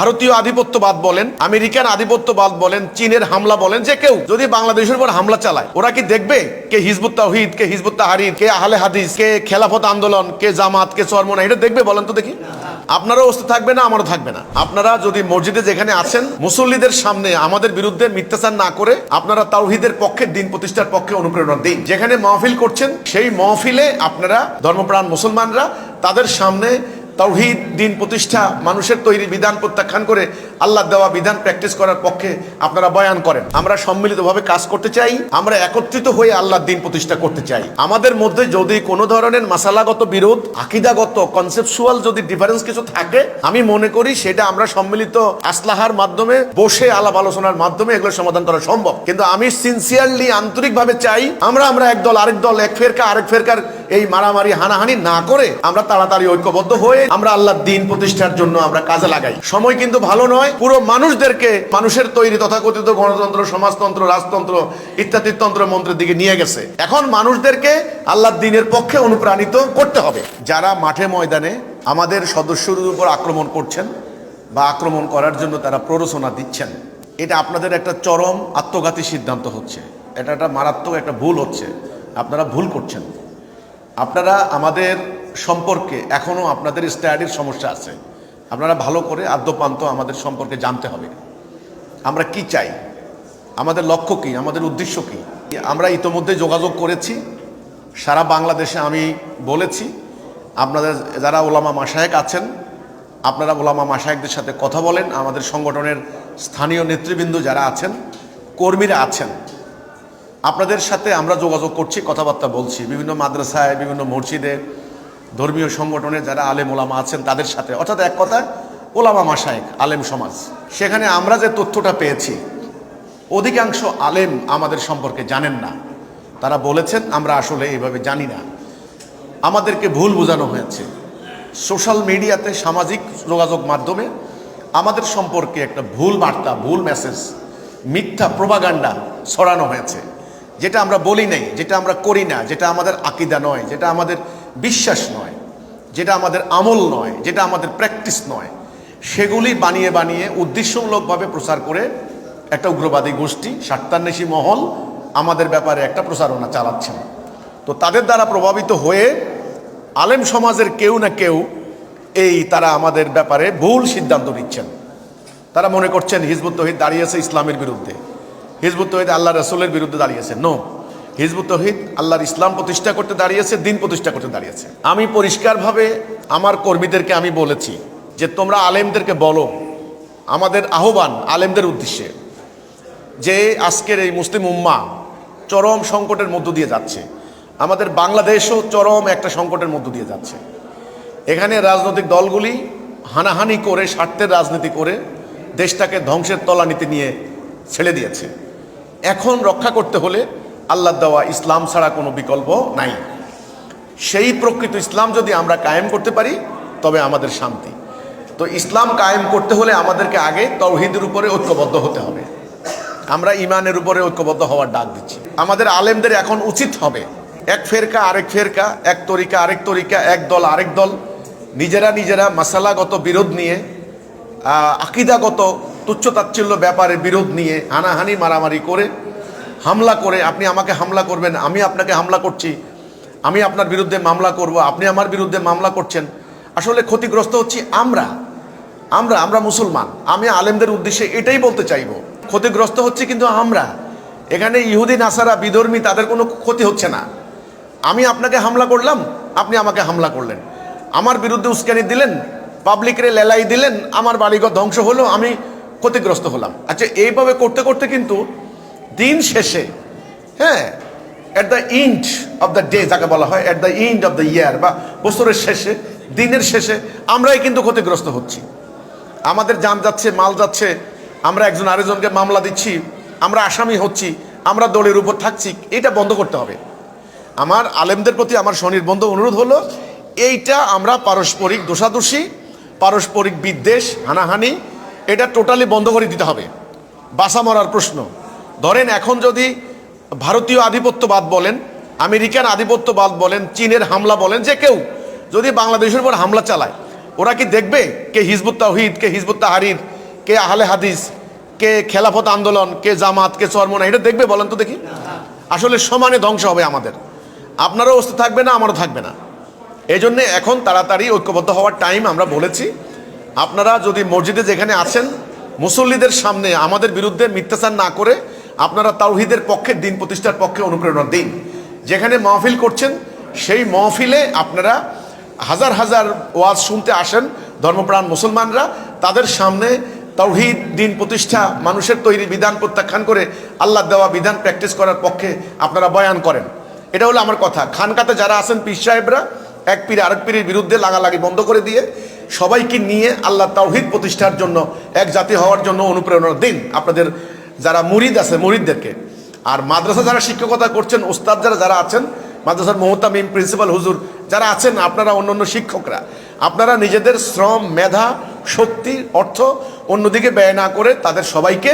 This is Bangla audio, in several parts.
ভারতীয় আধিপত্যবাদ বলেন, আমেরিকান আধিপত্যবাদ বলেন, চীনের হামলা বলেন, যে কেউ যদি বাংলাদেশের উপর হামলা চালায়, ওরা কি দেখবে কে হিজবুত তাহিদ কে হিজবুত তাহারির কে আহলে হাদিস, কে খেলাফত আন্দোলন, কে জামাত, কে চরমনা এটা দেখবে বলেন তো দেখি? আপনারও অস্ত থাকবে না, আমারও থাকবে না। আপনারা যদি মসজিদে যেখানে আছেন, মুসল্লিদের সামনে আমাদের বিরুদ্ধে মিথ্যাচার না করে আপনারা তাওহিদের পক্ষে, দিন প্রতিষ্ঠার পক্ষে অনুপ্রেরণা দিন। যেখানে মহফিল করছেন, সেই মহফিলে আপনারা ধর্মপ্রাণ মুসলমানরা, তাদের সামনে তৌহিদ, দিন প্রতিষ্ঠা, মানুষের তৈরি বিধান প্রত্যাখ্যান করে আল্লাহ দেওয়া বিধান প্র্যাকটিস করার পক্ষে আপনারা বয়ান করেন। আমরা সম্মিলিতভাবে কাজ করতে চাই, আমরা একত্রিত হয়ে আল্লাহ দিন প্রতিষ্ঠা করতে চাই। আমাদের মধ্যে যদি কোনো ধরনের মাসালাগত বিরোধ, আকিদাগত কনসেপচুয়াল যদি ডিফারেন্স কিছু থাকে, আমি মনে করি সেটা আমরা সম্মিলিত আসলাহার মাধ্যমে, বসে আলাপ আলোচনার মাধ্যমে এগুলো সমাধান করা সম্ভব। কিন্তু আমি সিনসিয়ারলি আন্তরিকভাবে চাই, আমরা আমরা এক দল, আরেক দল, এক ফেরকা, আরেক ফেরকার এই মারামারি, হানাহানি না করে আমরা তাড়াতাড়ি ঐক্যবদ্ধ হয়ে আমরা আল্লাহ দিন প্রতিষ্ঠার জন্য আমরা কাজে লাগাই। সময় কিন্তু ভালো নয়, পুরো মানুষদেরকে মানুষের তৈরি তথাকথিত গণতন্ত্র, সমাজতন্ত্র, রাজতন্ত্র ইত্যাদি তন্ত্র মন্ত্রের দিকে নিয়ে গেছে। এখন মানুষদেরকে আল্লাহ দিনের পক্ষে অনুপ্রাণিত করতে হবে। যারা মাঠে ময়দানে আমাদের সদস্যদের উপর আক্রমণ করছেন বা আক্রমণ করার জন্য তারা প্ররোচনা দিচ্ছেন, এটা আপনাদের একটা চরম আত্মঘাতী সিদ্ধান্ত হচ্ছে। এটা একটা মারাত্মক একটা ভুল হচ্ছে। আপনারা ভুল করছেন। আপনারা আমাদের সম্পর্কে এখনও আপনাদের স্টাডির সমস্যা আছে, আপনারা ভালো করে আদ্যপান্ত আমাদের সম্পর্কে জানতে হবে। আমরা কি চাই? আমাদের লক্ষ্য কি? আমাদের উদ্দেশ্য কি? আমরা ইতোমধ্যে যোগাযোগ করেছি। সারা বাংলাদেশে আমি বলেছি, আপনাদের যারা ওলামা মাসায়েক আছেন, আপনারা ওলামা মাসায়েকদের সাথে কথা বলেন। আমাদের সংগঠনের স্থানীয় নেতৃবৃন্দ যারা আছেন, কর্মীরা আছেন আপনাদের সাথে আমরা যোগাযোগ করছি, কথাবার্তা বলছি। বিভিন্ন মাদ্রাসায়, বিভিন্ন মসজিদে, ধর্মীয় সংগঠনে যারা আলেম ওলামা আছেন তাদের সাথে। অর্থাৎ এক কথায়, ওলামা মাসায়েক আলেম সমাজ। সেখানে আমরা যে তথ্যটা পেয়েছি, অধিকাংশ আলেম আমাদের সম্পর্কে জানেন না। তারা বলেছেন, আমরা আসলে এইভাবে জানি না। আমাদেরকে ভুল বোঝানো হয়েছে। সোশ্যাল মিডিয়াতে সামাজিক যোগাযোগ মাধ্যমে আমাদের সম্পর্কে একটা ভুল বার্তা, ভুল মেসেজ, মিথ্যা প্রোপাগান্ডা ছড়ানো হয়েছে। যেটা আমরা বলি নাই, যেটা আমরা করি না, যেটা আমাদের আকিদা নয়, যেটা আমাদের বিশ্বাস নয়, যেটা আমাদের আমল নয়, যেটা আমাদের প্র্যাকটিস নয়, সেগুলি বানিয়ে বানিয়ে উদ্দেশ্যমূলকভাবে প্রচার করে একটা উগ্রবাদী গোষ্ঠী স্বার্থান্বেষী মহল আমাদের ব্যাপারে একটা প্রচারণা চালাচ্ছেন তো তাদের দ্বারা প্রভাবিত হয়ে আলেম সমাজের কেউ না কেউ এই তারা আমাদের ব্যাপারে ভুল সিদ্ধান্ত নিচ্ছেন। তারা মনে করছেন হিজবুত তহিদ দাঁড়িয়েছে ইসলামের বিরুদ্ধে। হিজবুত তহিদ আল্লাহ রসুলের বিরুদ্ধে দাঁড়িয়েছে। নো হিজবুত তহিদ আল্লাহর ইসলাম প্রতিষ্ঠা করতে দাঁড়িয়েছে, দিন প্রতিষ্ঠা করতে দাঁড়িয়েছে। আমি পরিষ্কারভাবে আমার কর্মীদেরকে আমি বলেছি যে তোমরা আলেমদেরকে বলো, আমাদের আহ্বান আলেমদের উদ্দেশ্যে যে আজকের এই মুসলিম উম্মা চরম সংকটের মধ্য দিয়ে যাচ্ছে। আমাদের বাংলাদেশও চরম একটা সংকটের মধ্য দিয়ে যাচ্ছে। এখানে রাজনৈতিক দলগুলি হানাহানি করে, স্বার্থের রাজনীতি করে দেশটাকে ধ্বংসের তলানিতে নিয়ে ছেড়ে দিয়েছে। এখন রক্ষা করতে হলে আল্লাহ দেওয়া ইসলাম ছাড়া কোনো বিকল্প নাই। সেই প্রকৃত ইসলাম যদি আমরা কায়েম করতে পারি, তবে আমাদের শান্তি। তো ইসলাম কায়েম করতে হলে আমাদেরকে আগে তৌহিদের উপরে ঐক্যবদ্ধ হতে হবে। আমরা ইমানের উপরে ঐক্যবদ্ধ হওয়ার ডাক দিচ্ছি। আমাদের আলেমদের এখন উচিত হবে এক ফেরকা, আরেক ফেরকা, এক তরিকা, আরেক তরিকা, এক দল, আরেক দল। নিজেরা নিজেরা মাসালাগত বিরোধ নিয়ে আকিদাগত তুচ্ছতাচ্ছিল্য ব্যাপারে বিরোধ নিয়ে হানাহানি মারামারি করে হামলা করে, আপনি আমাকে হামলা করবেন, আমি আপনাকে হামলা করছি, আমি আপনার বিরুদ্ধে মামলা করব, আপনি আমার বিরুদ্ধে মামলা করছেন। আসলে ক্ষতিগ্রস্ত হচ্ছি আমরা। আমরা আমরা মুসলমান। আমি আলেমদের উদ্দেশ্যে এটাই বলতে চাইব। ক্ষতিগ্রস্ত হচ্ছে কিন্তু আমরা। এখানে ইহুদি, নাসারা, বিধর্মী, তাদের কোনো ক্ষতি হচ্ছে না। আমি আপনাকে হামলা করলাম, আপনি আমাকে হামলা করলেন। আমার বিরুদ্ধে উস্কানি দিলেন পাবলিকরে লেলাই দিলেন, আমার বাড়িঘর ধ্বংস হলো, আমি ক্ষতিগ্রস্ত হলাম। আচ্ছা এইভাবে করতে করতে কিন্তু দিন শেষে হ্যাঁ at the end of the day যাকে বলা হয় at the end of the year বা বছরের শেষে, দিনের শেষে আমরাই কিন্তু ক্ষতিগ্রস্ত হচ্ছি। আমাদের যান যাচ্ছে, মাল যাচ্ছে, আমরা একজন আরেকজনকে মামলা দিচ্ছি, আমরা আসামি হচ্ছি, আমরা দলের উপর থাকছি, এটা বন্ধ করতে হবে। আমার আলেমদের প্রতি আমার স্বনির্বন্ধ অনুরোধ হলো, এইটা আমরা পারস্পরিক দোষাদোষী, পারস্পরিক বিদ্বেষ, হানাহানি এটা টোটালি বন্ধ করে দিতে হবে। বাসা মরার প্রশ্ন। ধরেন এখন যদি ভারতীয় আধিপত্যবাদ বলেন, আমেরিকান আধিপত্যবাদ বলেন, চীনের হামলা বলেন, যে কেউ যদি বাংলাদেশের উপর হামলা চালায়, ওরা কি দেখবে কে হিজবুত তাহিদ কে হিজবুত তাহারির, কে আহলে হাদিস, কে খেলাফত আন্দোলন, কে জামাত, কে চরমনা এটা দেখবে বলেন তো দেখি? আসলে সমানে ধ্বংস হবে আমাদের। আপনারও অস্তিত্ব থাকবে না, আমারও থাকবে না। এই জন্যে এখন তাড়াতাড়ি ঐক্যবদ্ধ হওয়ার টাইম আমরা বলেছি। আপনারা যদি মসজিদে যেখানে আছেন, মুসল্লিদের সামনে আমাদের বিরুদ্ধে মিথ্যাচার না করে আপনারা তাওহিদের পক্ষে, দিন প্রতিষ্ঠার পক্ষে অনুপ্রেরণা দিন। যেখানে মহফিল করছেন, সেই মহফিলে আপনারা হাজার হাজার ওয়াজ শুনতে আসেন ধর্মপ্রাণ মুসলমানরা। তাদের সামনে তৌহিদ দিন প্রতিষ্ঠা, মানুষের তৈরি বিধান প্রত্যাখ্যান করে আল্লাহ দেওয়া বিধান প্র্যাকটিস করার পক্ষে আপনারা বয়ান করেন। এটা হলো আমার কথা। খানকাতে যারা আছেন পীর সাহেবরা, এক পীর আরেক পীরের বিরুদ্ধে লাগালাগি বন্ধ করে দিয়ে সবাইকে নিয়ে আল্লাহ তাওহিদ প্রতিষ্ঠার জন্য, এক জাতি হওয়ার জন্য অনুপ্রেরণা দিন আপনাদের যারা মুরিদ আছে, মুরিদদেরকে। আর মাদ্রাসা যারা শিক্ষকতা করছেন ওস্তাদ যারা যারা আছেন, মাদ্রাসার মোহতামিম প্রিন্সিপাল হুজুর যারা আছেন, আপনারা অন্য অন্য শিক্ষকরা, আপনারা নিজেদের শ্রম, মেধা, শক্তি, অর্থ অন্যদিকে ব্যয় না করে তাদের সবাইকে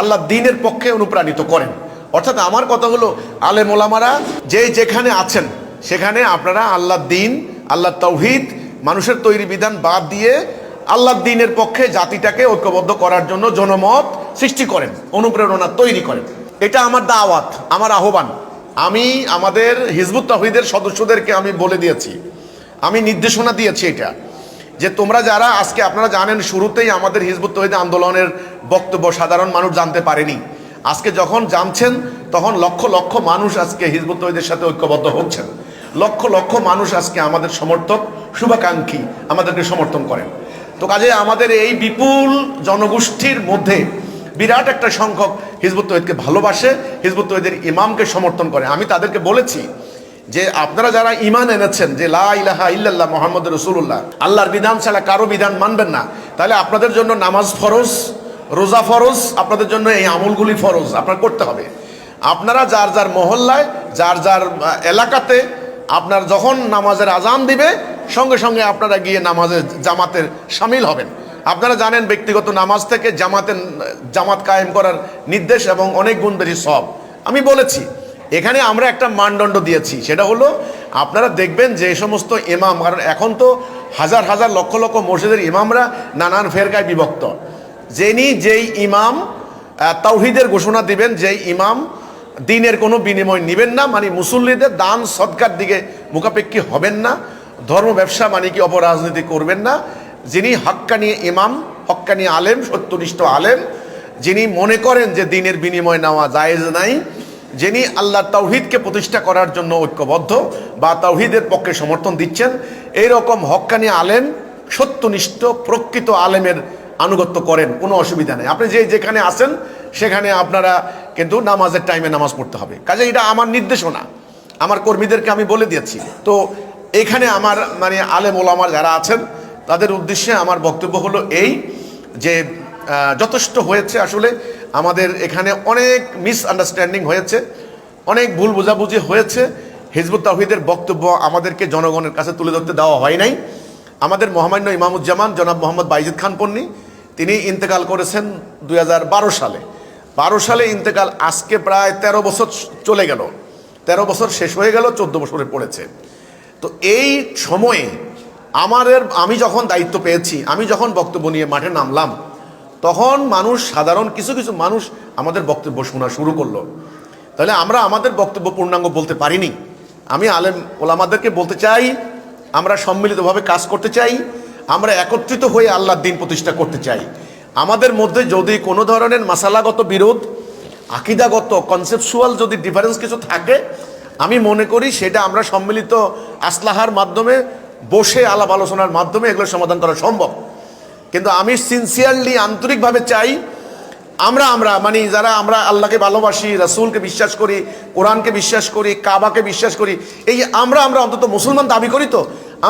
আল্লাহ দিনের পক্ষে অনুপ্রাণিত করেন। অর্থাৎ আমার কথা হলো, আলেম ওলামারা যে যেখানে আছেন, সেখানে আপনারা আল্লাহ দিন, আল্লাহ তৌহিদ মানুষের তৈরি বিধান বাদ দিয়ে আল্লাহ দিনের পক্ষে জাতিটাকে ঐক্যবদ্ধ করার জন্য জনমত সৃষ্টি করেন, অনুপ্রেরণা তৈরি করেন। এটা আমার দাওয়াত, আমার আহ্বান। আমি আমাদের হিজবুত তহিদের সদস্যদেরকে আমি বলে দিয়েছি, আমি নির্দেশনা দিয়েছি এটা, যে তোমরা যারা আজকে আপনারা জানেন শুরুতেই আমাদের হিজবুত তহিদ আন্দোলনের বক্তব্য সাধারণ মানুষ জানতে পারেনি। আজকে যখন জানছেন, তখন লক্ষ লক্ষ মানুষ আজকে হিজবুত তহিদের সাথে ঐক্যবদ্ধ হচ্ছেন। লক্ষ লক্ষ মানুষ আজকে আমাদের সমর্থক শুভাকাঙ্ক্ষী আমাদেরকে সমর্থন করেন। তো কাজে আমাদের এই বিপুল জনগোষ্ঠীর মধ্যে বিরাট একটা সংখ্যক হিজবুত তহিদকে ভালোবাসে, হিজবুত তহিদের ইমামকে সমর্থন করে। আমি তাদেরকে বলেছি যে আপনারা যারা ইমান এনেছেন, যে লা ইলাহা ইল্লাল্লাহ মোহাম্মদ রসুল্লাহ আল্লাহর বিধান ছাড়া কারও বিধান মানবেন না, তাহলে আপনাদের জন্য নামাজ ফরজ, রোজা ফরজ, আপনাদের জন্য এই আমলগুলি ফরজ, আপনার করতে হবে। আপনারা যার যার মহল্লায়, যার যার এলাকাতে আপনার যখন নামাজের আজান দিবে, সঙ্গে সঙ্গে আপনারা গিয়ে নামাজের জামাতের সামিল হবেন। আপনারা জানেন ব্যক্তিগত নামাজ থেকে জামাতের জামাত কায়েম করার নির্দেশ এবং অনেক গুণ বেশি সব। আমি বলেছি, এখানে আমরা একটা মানদণ্ড দিয়েছি, সেটা হলো আপনারা দেখবেন যে সমস্ত ইমাম, কারণ এখন তো হাজার হাজার লক্ষ লক্ষ মসজিদের ইমামরা নানান ফেরকায় বিভক্ত। যিনি যেই ইমাম তাওহিদের ঘোষণা দিবেন, যেই ইমাম দিনের কোনো বিনিময় নেবেন না মানে মুসল্লিদের দান সৎকার দিকে মুখাপেক্ষী হবেন না, ধর্ম ব্যবসা মানে কি অপরাজনীতি করবেন না। যিনি হক্কানি ইমাম, হক্কানি আলেম, সত্যনিষ্ঠ আলেম, যিনি মনে করেন যে দিনের বিনিময় নেওয়া জায়েজ নাই, যিনি আল্লাহ তাওহিদকে প্রতিষ্ঠা করার জন্য ঐক্যবদ্ধ বা তাওহিদের পক্ষে সমর্থন দিচ্ছেন এই রকম হক্কানি আলেম, সত্যনিষ্ঠ, প্রকৃত আলেমের আনুগত্য করেন, কোনো অসুবিধা নেই। আপনি যে যেখানে আছেন সেখানে আপনারা কিন্তু নামাজের টাইমে নামাজ পড়তে হবে। কাজে এটা আমার নির্দেশনা। আমার কর্মীদেরকে আমি বলে দিয়েছি। তো এখানে আমার মানে আলেম ওলামার যারা আছেন, তাদের উদ্দেশ্যে আমার বক্তব্য হলো এই যে যথেষ্ট হয়েছে আসলে আমাদের এখানে অনেক মিসআন্ডারস্ট্যান্ডিং হয়েছে, অনেক ভুল বোঝাবুঝি হয়েছে। হিজবুত তাহিদের বক্তব্য আমাদেরকে জনগণের কাছে তুলে ধরতে দেওয়া হয় নাই। আমাদের মহামান্য ইমামুজ্জামান জনাব মোহাম্মদ বাইজিদ খান পন্নী, তিনি ইন্তেকাল করেছেন দু হাজার বারো সালে। বারো সালে ইন্তেকাল, আজকে প্রায় ১৩ বছর চলে গেল। ১৩ বছর শেষ হয়ে গেল, চোদ্দ বছরে পড়েছে। তো এই সময়ে আমাদের আমি যখন দায়িত্ব পেয়েছি, আমি যখন বক্তব্য নিয়ে মাঠে নামলাম, তখন মানুষ, সাধারণ কিছু কিছু মানুষ আমাদের বক্তব্য শোনা শুরু করল। তাহলে আমরা আমাদের বক্তব্য পূর্ণাঙ্গ বলতে পারিনি। আমি আলেম ওলামাদেরকে বলতে চাই, আমরা সম্মিলিতভাবে কাজ করতে চাই, আমরা একত্রিত হয়ে আল্লাহর দিন প্রতিষ্ঠা করতে চাই। আমাদের মধ্যে যদি কোনো ধরনের মাসালাগত বিরোধ, আকিদাগত কনসেপচুয়াল যদি ডিফারেন্স কিছু থাকে, আমি মনে করি সেটা আমরা সম্মিলিত আসলাহার মাধ্যমে, বসে আলাপ আলোচনার মাধ্যমে এগুলো সমাধান করা সম্ভব। কিন্তু আমি সিনসিয়ারলি আন্তরিকভাবে চাই, আমরা আমরা মানে যারা আমরা আল্লাহকে ভালোবাসি, রাসূলকে বিশ্বাস করি, কোরআনকে বিশ্বাস করি, কাবাকে বিশ্বাস করি, এই আমরা আমরা অন্তত মুসলমান দাবি করি তো,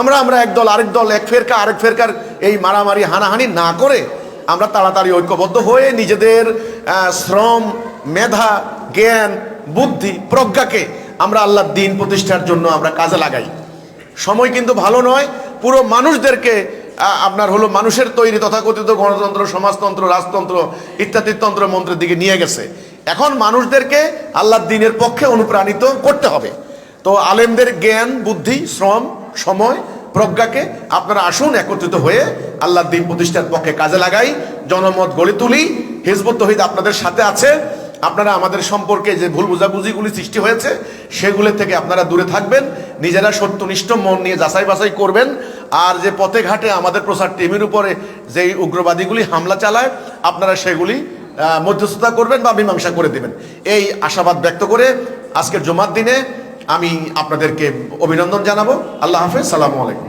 আমরা আমরা এক দল আরেক দল, এক ফেরকা, আরেক ফেরকার এই মারামারি, হানাহানি না করে আমরা তাড়াতাড়ি ঐক্যবদ্ধ হয়ে নিজেদের শ্রম, মেধা, জ্ঞান, বুদ্ধি, প্রজ্ঞাকে আমরা আল্লাহর দিন প্রতিষ্ঠার জন্য আমরা কাজে লাগাই। সময় কিন্তু ভালো নয়, পুরো মানুষদেরকে আপনার হলো মানুষের তৈরি তথাকথিত গণতন্ত্র, সমাজতন্ত্র, রাজতন্ত্র ইত্যাদি তন্ত্র মন্ত্রের দিকে নিয়ে গেছে। এখন মানুষদেরকে আল্লাহর দিনের পক্ষে অনুপ্রাণিত করতে হবে। তো আলেমদের জ্ঞান, বুদ্ধি, শ্রম, সময় প্রজ্ঞাকে আপনারা আসুন, একত্রিত হয়ে আল্লাহ দিন প্রতিষ্ঠার পক্ষে কাজে লাগাই, জনমত গড়ে তুলি। হিজবুত তহিদ আপনাদের সাথে আছে। আপনারা আমাদের সম্পর্কে যে ভুল বুঝাবুঝিগুলি সৃষ্টি হয়েছে, সেগুলো থেকে আপনারা দূরে থাকবেন। নিজেরা সত্যনিষ্ঠ মন নিয়ে যাচাই বাছাই করবেন। আর যে পথে ঘাটে আমাদের প্রচার টিমের উপরে যেই উগ্রবাদীগুলি হামলা চালায়, আপনারা সেগুলি মধ্যস্থতা করবেন বা মীমাংসা করে দেবেন। এই আশাবাদ ব্যক্ত করে আজকের জমার দিনে আমি আপনাদেরকে অভিনন্দন জানাব। আল্লাহ হাফেজ সালামু আলাইকুম।